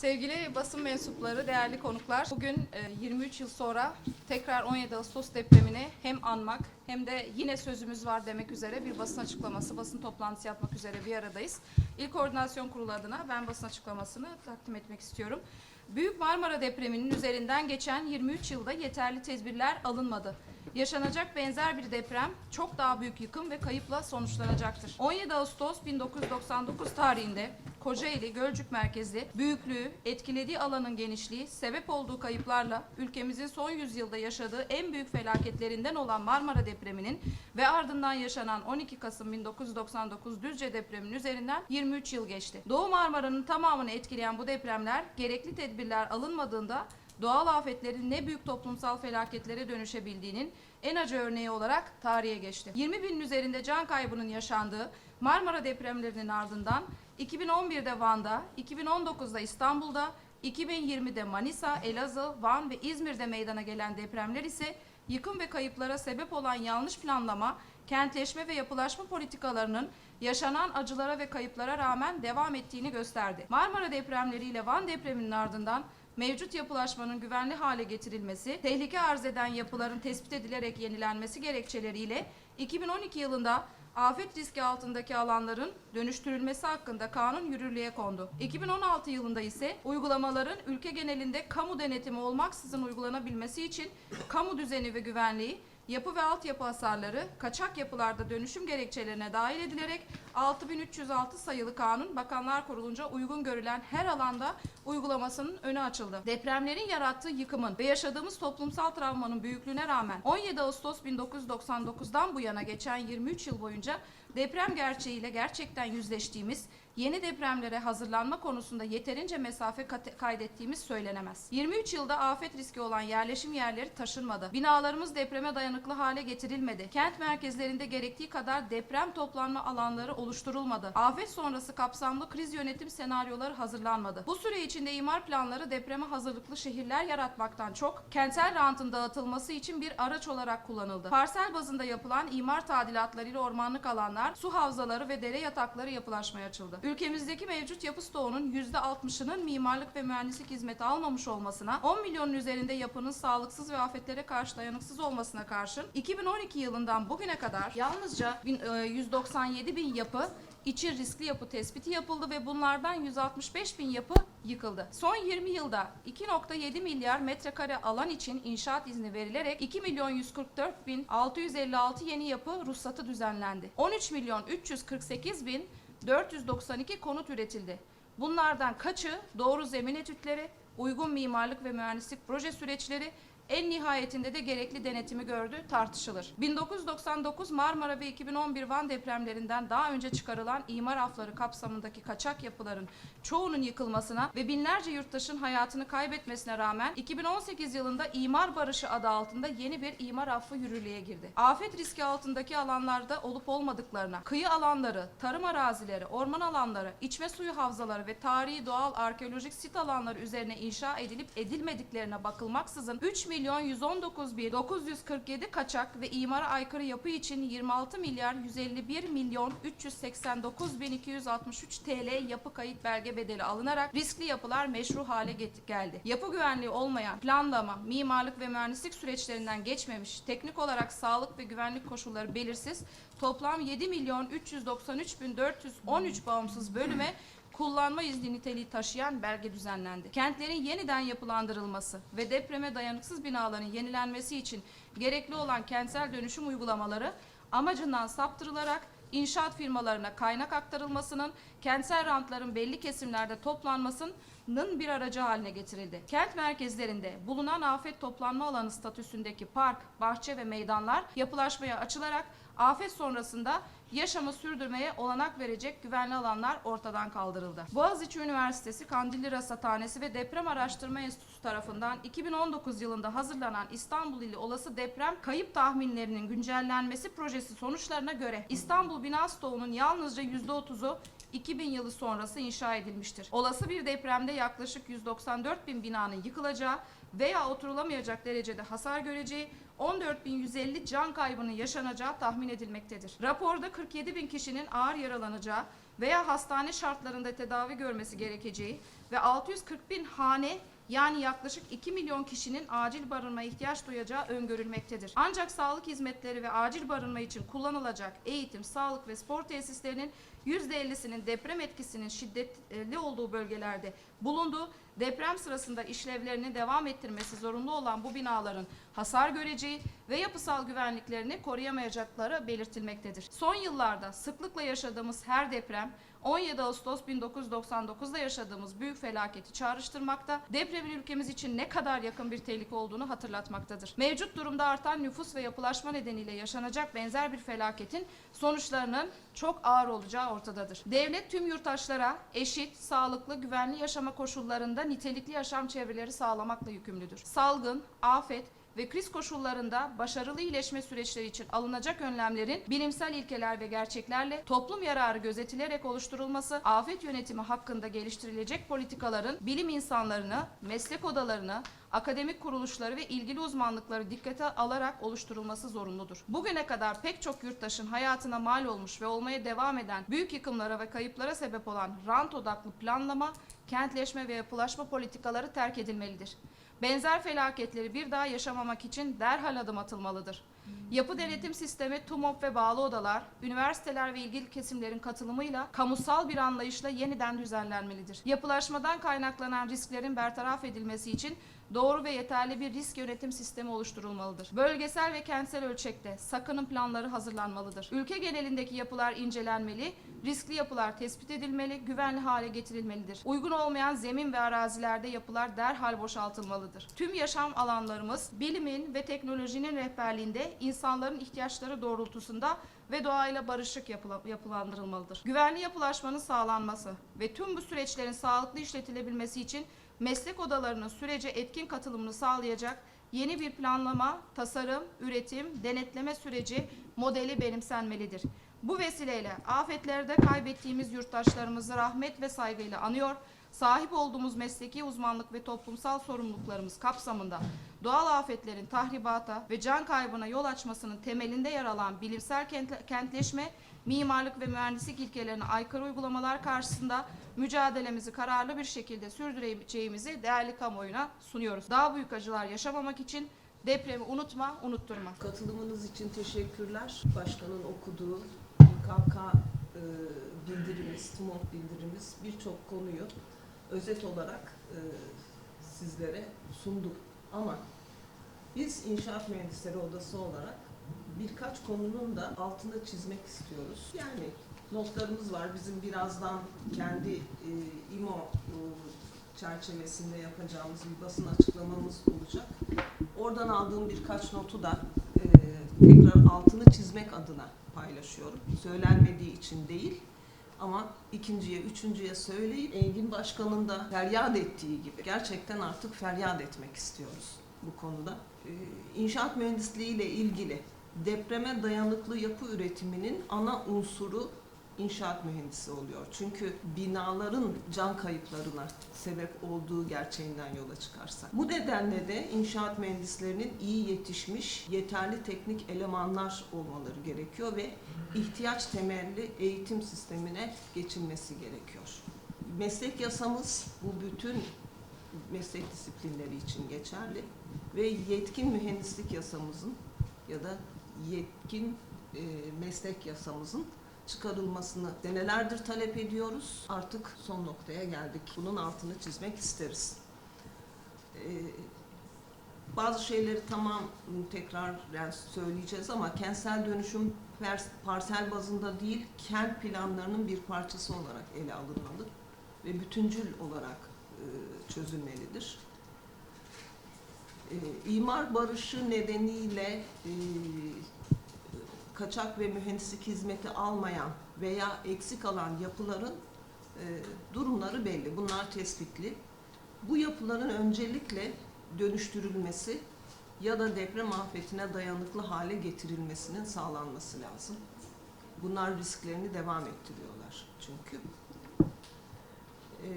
Sevgili basın mensupları, değerli konuklar, bugün e, 23 yıl sonra tekrar 17 Ağustos depremini hem anmak hem de yine sözümüz var demek üzere bir basın açıklaması, basın toplantısı yapmak üzere bir aradayız. İl Koordinasyon Kurulu adına ben basın açıklamasını takdim etmek istiyorum. Büyük Marmara depreminin üzerinden geçen 23 yılda yeterli tedbirler alınmadı. Yaşanacak benzer bir deprem çok daha büyük yıkım ve kayıpla sonuçlanacaktır. 17 Ağustos 1999 tarihinde Kocaeli Gölcük merkezli büyüklüğü, etkilediği alanın genişliği, sebep olduğu kayıplarla ülkemizin son yüzyılda yaşadığı en büyük felaketlerinden olan Marmara depreminin ve ardından yaşanan 12 Kasım 1999 Düzce depreminin üzerinden 23 yıl geçti. Doğu Marmara'nın tamamını etkileyen bu depremler gerekli tedbirler alınmadığında doğal afetlerin ne büyük toplumsal felaketlere dönüşebildiğinin en acı örneği olarak tarihe geçti. 20 binin üzerinde can kaybının yaşandığı Marmara depremlerinin ardından 2011'de Van'da, 2019'da İstanbul'da, 2020'de Manisa, Elazığ, Van ve İzmir'de meydana gelen depremler ise yıkım ve kayıplara sebep olan yanlış planlama, kentleşme ve yapılaşma politikalarının yaşanan acılara ve kayıplara rağmen devam ettiğini gösterdi. Marmara depremleriyle Van depreminin ardından mevcut yapılaşmanın güvenli hale getirilmesi, tehlike arz eden yapıların tespit edilerek yenilenmesi gerekçeleriyle 2012 yılında afet riski altındaki alanların dönüştürülmesi hakkında kanun yürürlüğe kondu. 2016 yılında ise uygulamaların ülke genelinde kamu denetimi olmaksızın uygulanabilmesi için kamu düzeni ve güvenliği, yapı ve altyapı hasarları, kaçak yapılarda dönüşüm gerekçelerine dahil edilerek 6306 sayılı kanun Bakanlar Kurulunca uygun görülen her alanda uygulamasının önü açıldı. Depremlerin yarattığı yıkımın ve yaşadığımız toplumsal travmanın büyüklüğüne rağmen 17 Ağustos 1999'dan bu yana geçen 23 yıl boyunca deprem gerçeğiyle gerçekten yüzleştiğimiz, yeni depremlere hazırlanma konusunda yeterince mesafe kaydettiğimiz söylenemez. 23 yılda afet riski olan yerleşim yerleri taşınmadı. Binalarımız depreme dayanıklı hale getirilmedi. Kent merkezlerinde gerektiği kadar deprem toplanma alanları oluşturulmadı. Afet sonrası kapsamlı kriz yönetim senaryoları hazırlanmadı. Bu süre içinde imar planları depreme hazırlıklı şehirler yaratmaktan çok kentsel rantın dağıtılması için bir araç olarak kullanıldı. Parsel bazında yapılan imar tadilatlarıyla ormanlık alanlar, su havzaları ve dere yatakları yapılaşmaya açıldı. Ülkemizdeki mevcut yapı stoğunun %60'ının mimarlık ve mühendislik hizmeti almamış olmasına, 10 milyonun üzerinde yapının sağlıksız ve afetlere karşı dayanıksız olmasına karşın 2012 yılından bugüne kadar yalnızca bin- e, 197 bin yapı içi riskli yapı tespiti yapıldı ve bunlardan 165 bin yapı yıkıldı. Son 20 yılda 2.7 milyar metrekare alan için inşaat izni verilerek 2 milyon 144 bin 656 yeni yapı ruhsatı düzenlendi. 13 milyon 348 bin 492 konut üretildi. Bunlardan kaçı doğru zemin etütleri, uygun mimarlık ve mühendislik proje süreçleri en nihayetinde de gerekli denetimi gördü tartışılır. 1999 Marmara ve 2011 Van depremlerinden daha önce çıkarılan imar afları kapsamındaki kaçak yapıların çoğunun yıkılmasına ve binlerce yurttaşın hayatını kaybetmesine rağmen 2018 yılında imar barışı adı altında yeni bir imar affı yürürlüğe girdi. Afet riski altındaki alanlarda olup olmadıklarına, kıyı alanları, tarım arazileri, orman alanları, içme suyu havzaları ve tarihi doğal arkeolojik sit alanları üzerine inşa edilip edilmediklerine bakılmaksızın 3 milyon 119 bin 947 kaçak ve imara aykırı yapı için 26 milyar 151 milyon 389 bin 263 TL yapı kayıt belge bedeli alınarak riskli yapılar meşru hale geldi. Yapı güvenliği olmayan planlama, mimarlık ve mühendislik süreçlerinden geçmemiş, teknik olarak sağlık ve güvenlik koşulları belirsiz toplam 7 milyon 393 bin 413 bağımsız bölüme kullanma izni niteliği taşıyan belge düzenlendi. Kentlerin yeniden yapılandırılması ve depreme dayanıksız binaların yenilenmesi için gerekli olan kentsel dönüşüm uygulamaları amacından saptırılarak inşaat firmalarına kaynak aktarılmasının, kentsel rantların belli kesimlerde toplanmasının bir aracı haline getirildi. Kent merkezlerinde bulunan afet toplanma alanı statüsündeki park, bahçe ve meydanlar yapılaşmaya açılarak afet sonrasında yaşamı sürdürmeye olanak verecek güvenli alanlar ortadan kaldırıldı. Boğaziçi Üniversitesi Kandilli Rasathanesi ve Deprem Araştırma Enstitüsü tarafından 2019 yılında hazırlanan İstanbul ili olası deprem kayıp tahminlerinin güncellenmesi projesi sonuçlarına göre İstanbul bina stoğunun yalnızca %30'u 2000 yılı sonrası inşa edilmiştir. Olası bir depremde yaklaşık 194 bin binanın yıkılacağı veya oturulamayacak derecede hasar göreceği, 14.150 can kaybının yaşanacağı tahmin edilmektedir. Raporda 47 bin kişinin ağır yaralanacağı veya hastane şartlarında tedavi görmesi gerekeceği, ve 640 bin hane yani yaklaşık 2 milyon kişinin acil barınma ihtiyaç duyacağı öngörülmektedir. Ancak sağlık hizmetleri ve acil barınma için kullanılacak eğitim, sağlık ve spor tesislerinin %50'sinin deprem etkisinin şiddetli olduğu bölgelerde bulunduğu deprem sırasında işlevlerini devam ettirmesi zorunlu olan bu binaların hasar göreceği ve yapısal güvenliklerini koruyamayacakları belirtilmektedir. Son yıllarda sıklıkla yaşadığımız her deprem 17 Ağustos 1999'da yaşadığımız büyük felaketi çağrıştırmakta, depremin ülkemiz için ne kadar yakın bir tehlike olduğunu hatırlatmaktadır. Mevcut durumda artan nüfus ve yapılaşma nedeniyle yaşanacak benzer bir felaketin sonuçlarının çok ağır olacağı ortadadır. Devlet tüm yurttaşlara eşit, sağlıklı, güvenli yaşama koşullarında nitelikli yaşam çevreleri sağlamakla yükümlüdür. Salgın, afet, ve kriz koşullarında başarılı iyileşme süreçleri için alınacak önlemlerin bilimsel ilkeler ve gerçeklerle toplum yararı gözetilerek oluşturulması, afet yönetimi hakkında geliştirilecek politikaların bilim insanlarını, meslek odalarını, akademik kuruluşları ve ilgili uzmanlıkları dikkate alarak oluşturulması zorunludur. Bugüne kadar pek çok yurttaşın hayatına mal olmuş ve olmaya devam eden büyük yıkımlara ve kayıplara sebep olan rant odaklı planlama, kentleşme ve yapılaşma politikaları terk edilmelidir. Benzer felaketleri bir daha yaşamamak için derhal adım atılmalıdır. Yapı denetim sistemi, TUMOP ve bağlı odalar, üniversiteler ve ilgili kesimlerin katılımıyla kamusal bir anlayışla yeniden düzenlenmelidir. Yapılaşmadan kaynaklanan risklerin bertaraf edilmesi için doğru ve yeterli bir risk yönetim sistemi oluşturulmalıdır. Bölgesel ve kentsel ölçekte sakının planları hazırlanmalıdır. Ülke genelindeki yapılar incelenmeli, riskli yapılar tespit edilmeli, güvenli hale getirilmelidir. Uygun olmayan zemin ve arazilerde yapılar derhal boşaltılmalıdır. Tüm yaşam alanlarımız bilimin ve teknolojinin rehberliğinde insanların ihtiyaçları doğrultusunda ve doğayla barışık yapıla- yapılandırılmalıdır. Güvenli yapılaşmanın sağlanması ve tüm bu süreçlerin sağlıklı işletilebilmesi için meslek odalarının sürece etkin katılımını sağlayacak yeni bir planlama, tasarım, üretim, denetleme süreci modeli benimsenmelidir. Bu vesileyle afetlerde kaybettiğimiz yurttaşlarımızı rahmet ve saygıyla anıyor, sahip olduğumuz mesleki uzmanlık ve toplumsal sorumluluklarımız kapsamında doğal afetlerin tahribata ve can kaybına yol açmasının temelinde yer alan bilimsel kentle- kentleşme, mimarlık ve mühendislik ilkelerine aykırı uygulamalar karşısında mücadelemizi kararlı bir şekilde sürdüreceğimizi değerli kamuoyuna sunuyoruz. Daha büyük acılar yaşamamak için depremi unutma, unutturma. Katılımınız için teşekkürler. Başkanın okuduğu KK e, bildirimiz, TMOP bildirimiz birçok konuyu özet olarak e, sizlere sunduk. Ama biz İnşaat Mühendisleri Odası olarak birkaç konunun da altını çizmek istiyoruz. Yani notlarımız var. Bizim birazdan kendi e, İMO e, çerçevesinde yapacağımız bir basın açıklamamız olacak. Oradan aldığım birkaç notu da e, tekrar altını çizmek adına paylaşıyorum. Söylenmediği için değil ama ikinciye, üçüncüye söyleyip Engin Başkan'ın da feryat ettiği gibi gerçekten artık feryat etmek istiyoruz bu konuda. E, İnşaat mühendisliği ile ilgili depreme dayanıklı yapı üretiminin ana unsuru inşaat mühendisi oluyor. Çünkü binaların can kayıplarına sebep olduğu gerçeğinden yola çıkarsak. Bu nedenle de inşaat mühendislerinin iyi yetişmiş, yeterli teknik elemanlar olmaları gerekiyor ve ihtiyaç temelli eğitim sistemine geçilmesi gerekiyor. Meslek yasamız bu bütün meslek disiplinleri için geçerli ve yetkin mühendislik yasamızın ya da yetkin e, meslek yasamızın çıkarılmasını senelerdir talep ediyoruz. Artık son noktaya geldik. Bunun altını çizmek isteriz. Ee, bazı şeyleri tamam tekrar yani söyleyeceğiz ama kentsel dönüşüm parsel bazında değil, kent planlarının bir parçası olarak ele alınmalı ve bütüncül olarak e, çözülmelidir. E, imar barışı nedeniyle e, kaçak ve mühendislik hizmeti almayan veya eksik alan yapıların e, durumları belli. Bunlar tespitli. Bu yapıların öncelikle dönüştürülmesi ya da deprem afetine dayanıklı hale getirilmesinin sağlanması lazım. Bunlar risklerini devam ettiriyorlar çünkü. E,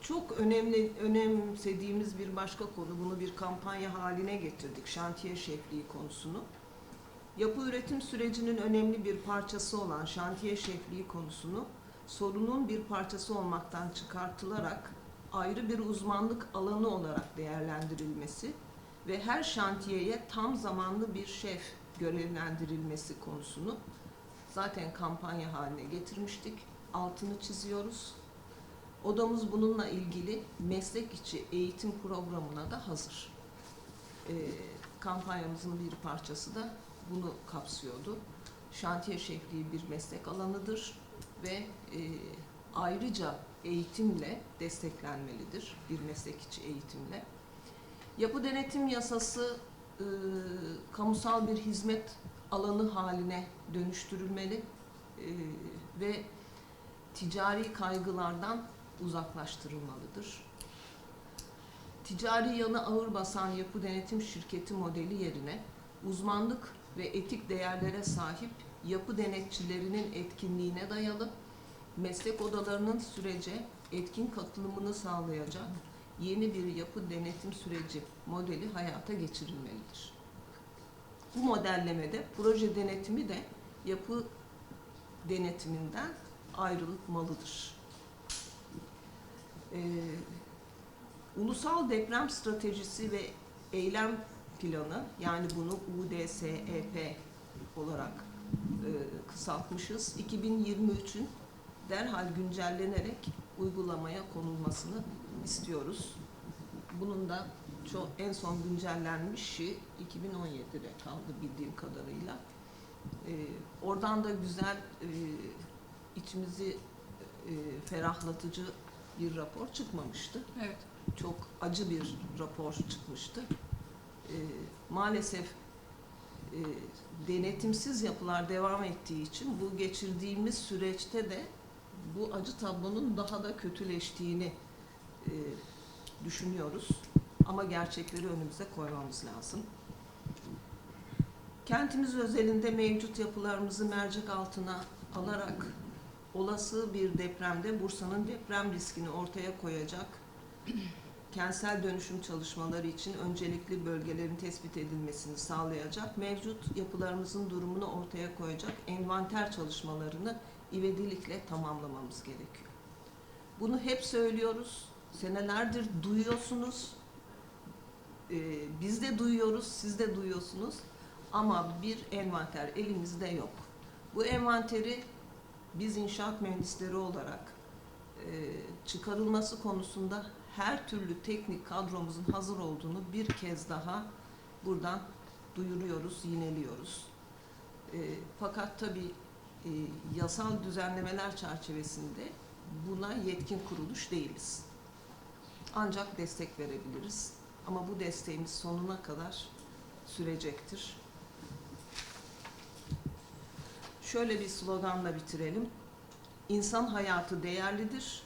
çok önemli, önemsediğimiz bir başka konu, bunu bir kampanya haline getirdik, şantiye şefliği konusunu. Yapı üretim sürecinin önemli bir parçası olan şantiye şefliği konusunu sorunun bir parçası olmaktan çıkartılarak ayrı bir uzmanlık alanı olarak değerlendirilmesi ve her şantiyeye tam zamanlı bir şef görevlendirilmesi konusunu zaten kampanya haline getirmiştik. Altını çiziyoruz. Odamız bununla ilgili meslek içi eğitim programına da hazır. Ee, kampanyamızın bir parçası da bunu kapsıyordu. Şantiye şefliği bir meslek alanıdır ve e, ayrıca eğitimle desteklenmelidir. Bir meslek içi eğitimle. Yapı denetim yasası e, kamusal bir hizmet alanı haline dönüştürülmeli e, ve ticari kaygılardan uzaklaştırılmalıdır. Ticari yanı ağır basan yapı denetim şirketi modeli yerine uzmanlık ve etik değerlere sahip yapı denetçilerinin etkinliğine dayalı meslek odalarının sürece etkin katılımını sağlayacak yeni bir yapı denetim süreci modeli hayata geçirilmelidir. Bu modellemede proje denetimi de yapı denetiminden ayrılmalıdır. Ee, Ulusal Deprem Stratejisi ve Eylem Planı yani bunu UDSEP olarak e, kısaltmışız. 2023'ün derhal güncellenerek uygulamaya konulmasını istiyoruz. Bunun da çok en son güncellenmişi 2017'de kaldı bildiğim kadarıyla. Ee, oradan da güzel e, içimizi e, ferahlatıcı bir rapor çıkmamıştı. Evet. Çok acı bir rapor çıkmıştı. Ee, maalesef e, denetimsiz yapılar devam ettiği için bu geçirdiğimiz süreçte de bu acı tablonun daha da kötüleştiğini e, düşünüyoruz. Ama gerçekleri önümüze koymamız lazım. Kentimiz özelinde mevcut yapılarımızı mercek altına alarak olası bir depremde Bursa'nın deprem riskini ortaya koyacak kentsel dönüşüm çalışmaları için öncelikli bölgelerin tespit edilmesini sağlayacak, mevcut yapılarımızın durumunu ortaya koyacak envanter çalışmalarını ivedilikle tamamlamamız gerekiyor. Bunu hep söylüyoruz, senelerdir duyuyorsunuz, Ee, biz de duyuyoruz, siz de duyuyorsunuz ama bir envanter elimizde yok. Bu envanteri biz inşaat mühendisleri olarak e, çıkarılması konusunda her türlü teknik kadromuzun hazır olduğunu bir kez daha buradan duyuruyoruz, yineliyoruz. E, fakat tabii e, yasal düzenlemeler çerçevesinde buna yetkin kuruluş değiliz. Ancak destek verebiliriz. Ama bu desteğimiz sonuna kadar sürecektir. Şöyle bir sloganla bitirelim. İnsan hayatı değerlidir.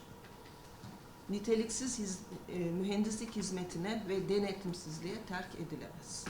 Niteliksiz hiz- e, mühendislik hizmetine ve denetimsizliğe terk edilemez.